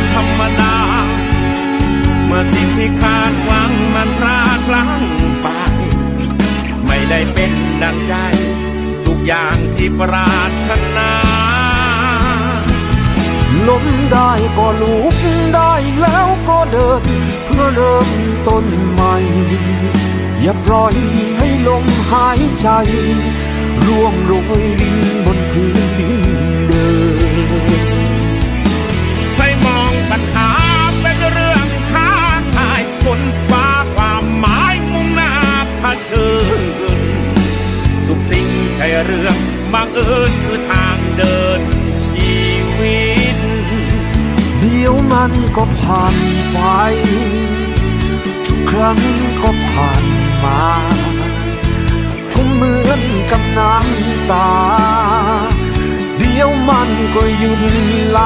เป็นธรรมดา เมื่อสิ่งที่คาดหวังมันพลาดพลั้งไป ไม่ได้เป็นดังใจ ทุกอย่างที่ปรารถนาล้มได้ก็ลุกได้แล้วก็เดิน เพื่อเริ่มต้นใหม่ อย่าปล่อยให้ลมหายใจร่วงโรยดิน เรื่องบังเอิญคือทางเดินชีวิต เดี๋ยวมันก็ผ่านไป ทุกครั้งก็ผ่านมา ก็เหมือนกับน้ำตา เดี๋ยวมันก็หยุดไหล